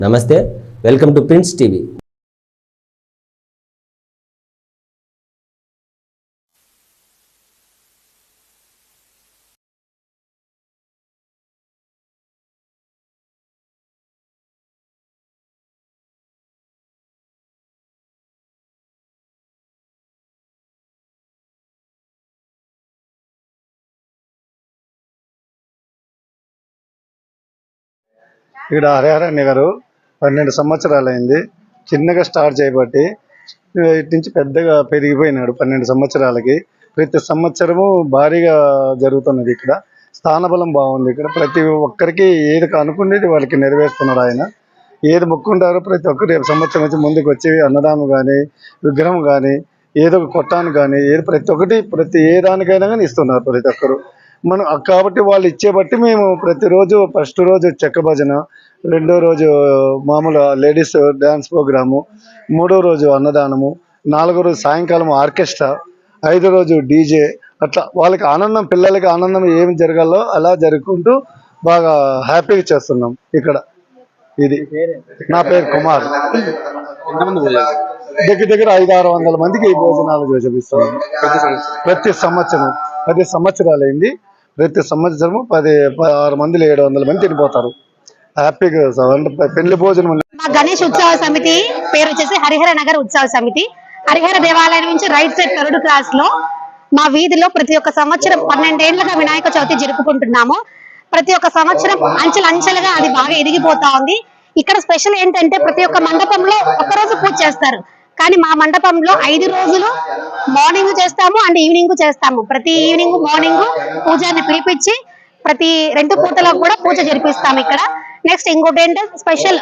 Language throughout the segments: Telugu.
నమస్తే వెల్కమ్ టు ప్రిన్స్ టీవీ. ఇక్కడ హరిహరಣ್య గారు పన్నెండు సంవత్సరాలైంది. చిన్నగా స్టార్ట్ చేయబట్టి ఇటు నుంచి పెద్దగా పెరిగిపోయినాడు పన్నెండు సంవత్సరాలకి. ప్రతి సంవత్సరము భారీగా జరుగుతున్నది ఇక్కడ. స్థానబలం బాగుంది ఇక్కడ. ప్రతి ఒక్కరికి ఏది అనుకునేది వాళ్ళకి నెరవేరుస్తున్నాడు ఆయన. ఏది మొక్కుంటారో ప్రతి ఒక్కరు రేపు సంవత్సరం నుంచి ముందుకు వచ్చి అన్నదానం కానీ విగ్రహం కానీ ఏదో ఒక కొట్టాను కానీ ఏది ప్రతి ఒక్కటి ప్రతి ఏ దానికైనా కానీ ఇస్తున్నారు ప్రతి ఒక్కరు. మనం కాబట్టి వాళ్ళు ఇచ్చే బట్టి మేము ప్రతిరోజు ఫస్ట్ రోజు చెక్క భజన రెండో రోజు మామూలు లేడీస్ డ్యాన్స్ ప్రోగ్రాము మూడో రోజు అన్నదానము నాలుగో రోజు సాయంకాలం ఆర్కెస్ట్రా ఐదో రోజు డీజే అట్లా వాళ్ళకి ఆనందం పిల్లలకి ఆనందం ఏమి జరగాలో అలా జరుపుకుంటూ బాగా హ్యాపీగా చేస్తున్నాం ఇక్కడ. ఇది నా పేరు కుమార్. దగ్గర దగ్గర ఐదు ఆరు వందల మందికి ఈ భోజనాలు చూపిస్తున్నాం. ప్రతి సంవత్సరం. పది సంవత్సరాలు అయింది ప్రతి సంవత్సరము పది ఆరు మందిలు ఏడు వందల మంది తినిపోతారు. హ్యాపీగా పెళ్ళి భోజనం మా గణేష్ ఉత్సవ సమితి పేరు వచ్చేసి హరిహర నగర్ ఉత్సవ సమితి. హరిహర దేవాలయం నుంచి రైట్ సైడ్ థర్డ్ క్లాస్లో మా వీధిలో ప్రతి ఒక్క సంవత్సరం పన్నెండేళ్ళుగా వినాయక చవితి జరుపుకుంటున్నాము. ప్రతి ఒక్క సంవత్సరం అంచెలంచెలుగా అది బాగా ఎదిగిపోతా ఉంది. ఇక్కడ స్పెషల్ ఏంటంటే ప్రతి ఒక్క మండపంలో ఒక్కరోజు రోజు పూజ చేస్తారు. కానీ మా మండపంలో ఐదు రోజులు మార్నింగ్ చేస్తాము అండ్ ఈవినింగ్ చేస్తాము. ప్రతి ఈవినింగ్ మార్నింగ్ పూజని పిలిపించి ప్రతి రెండు పూటలకు కూడా పూజ జరిపిస్తాము ఇక్కడ. నెక్స్ట్ ఇంకోటి స్పెషల్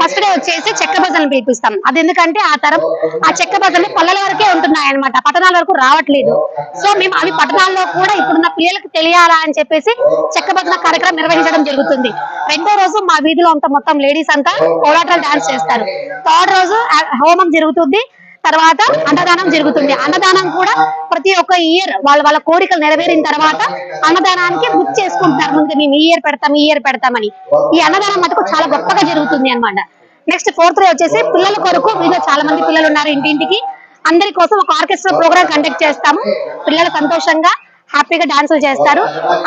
ఫస్ట్ డే వచ్చేసి చెక్క భజనలు పిలిపిస్తాం. అది ఎందుకంటే ఆ తరం ఆ చెక్క భజనలు పల్లెల వరకే ఉంటున్నాయి అనమాట పట్టణాల వరకు రావట్లేదు. సో మేము అవి పట్టణాల్లో కూడా ఇప్పుడున్న పిల్లలకు తెలియాలా అని చెప్పేసి చెక్క భజన కార్యక్రమం నిర్వహించడం జరుగుతుంది. రెండో రోజు మా వీధిలో అంతా మొత్తం లేడీస్ అంతా కోలాటలు డాన్స్ చేస్తారు. థర్డ్ రోజు హోమం జరుగుతుంది. తర్వాత అన్నదానం జరుగుతుంది. అన్నదానం కూడా ప్రతి ఒక్క ఇయర్ వాళ్ళ వాళ్ళ కోరికలు నెరవేరిన తర్వాత అన్నదానానికి బుక్ చేసుకుంటున్నారు. ముందు మేము ఈ ఇయర్ పెడతాం ఈ ఇయర్ పెడతామని. ఈ అన్నదానం మటుకు చాలా గొప్పగా జరుగుతుంది అన్నమాట. నెక్స్ట్ ఫోర్త్ డే వచ్చేసి పిల్లల కొరకు మీలో చాలా మంది పిల్లలు ఉన్నారు ఇంటింటికి. అందరి కోసం ఒక ఆర్కెస్ట్రా ప్రోగ్రామ్ కండక్ట్ చేస్తాము. పిల్లలు సంతోషంగా హ్యాపీగా డాన్సులు చేస్తారు.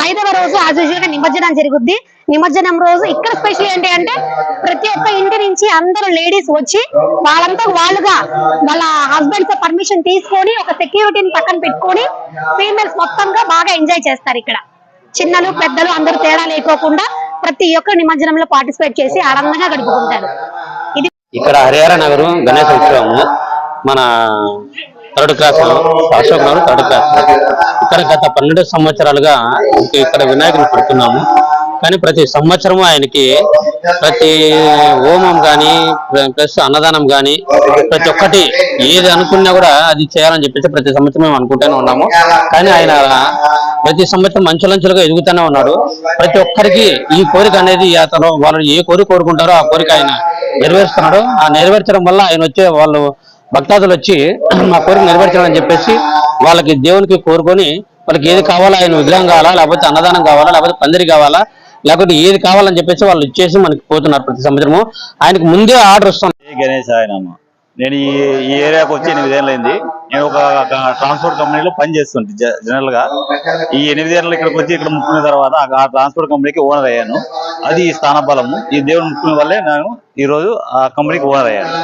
ఐదవ రోజు యాజ్ యూజువల్గా నిమజ్జనం జరుగుద్ది. నిమజ్జనం రోజు ఇక్కడ స్పెషల్ ఏంటి అంటే ప్రతి ఒక్క ఇంటి నుంచి అందరూ లేడీస్ వచ్చి వాళ్ళంతా వాళ్ళుగా వాళ్ళ హస్బెండ్తో పర్మిషన్ తీసుకొని ఒక సెక్యూరిటీని పక్కన పెట్టుకొని ఫీమేల్స్ మొత్తంగా బాగా ఎంజాయ్ చేస్తారు ఇక్కడ. చిన్నలు పెద్దలు అందరూ తేడా లేకోకుండా ప్రతి ఒక్క నిమజ్జనంలో పార్టిసిపేట్ చేసి ఆనందంగా గడుపుకుంటారు. ఇది ఇక్కడ హరిహర నగరం గణేష్ ఉత్సవము. మన third class Ashok Nagar third class. ఇక్కడ గత పన్నెండు సంవత్సరాలుగా ఇక్కడ వినాయకుని పెడుతున్నాము. కానీ ప్రతి సంవత్సరము ఆయనకి ప్రతి హోమం గాని ప్లస్ అన్నదానం గాని ప్రతి ఒక్కటి ఏది అనుకున్నా కూడా అది చేయాలని చెప్పేసి ప్రతి సంవత్సరం మేము అనుకుంటూనే ఉన్నాము. కానీ ఆయన ప్రతి సంవత్సరం అంచులంచులుగా ఎదుగుతూనే ఉన్నాడు. ప్రతి ఒక్కరికి ఈ కోరిక అనేది అతను వాళ్ళు ఏ కోరిక కోరుకుంటారో ఆ కోరిక ఆయన నెరవేరుస్తున్నాడు. ఆ నెరవేర్చడం వల్ల ఆయన వచ్చే వాళ్ళు భక్తాదులు వచ్చి మా కోరిక నెరవేర్చాలని చెప్పేసి వాళ్ళకి దేవునికి కోరుకొని వాళ్ళకి ఏది కావాలా ఆయన విగ్రహం కావాలా లేకపోతే అన్నదానం కావాలా లేకపోతే పందిరి కావాలా లేకపోతే ఏది కావాలని చెప్పేసి వాళ్ళు ఇచ్చేసి మనకి పోతున్నారు ప్రతి సంవత్సరము. ఆయనకు ముందే ఆర్డర్ వస్తుంది. గణేష్ ఆయన నేను ఈ ఏరియాకు ఏరియాకి వచ్చి ఎనిమిదేళ్ళైంది నేను ఒక ట్రాన్స్పోర్ట్ కంపెనీలో పని చేస్తుంటే జనరల్గా ఈ ఎనిమిదేళ్ళు ఇక్కడికి వచ్చి ఇక్కడ ముక్కున్న తర్వాత ఆ ట్రాన్స్పోర్ట్ కంపెనీకి ఓనర్ అయ్యాను. అది ఈ స్థానబలము ఈ దేవుడు ముక్కున్న వల్లే నేను ఈ రోజు ఆ కంపెనీకి ఓనర్ అయ్యాను.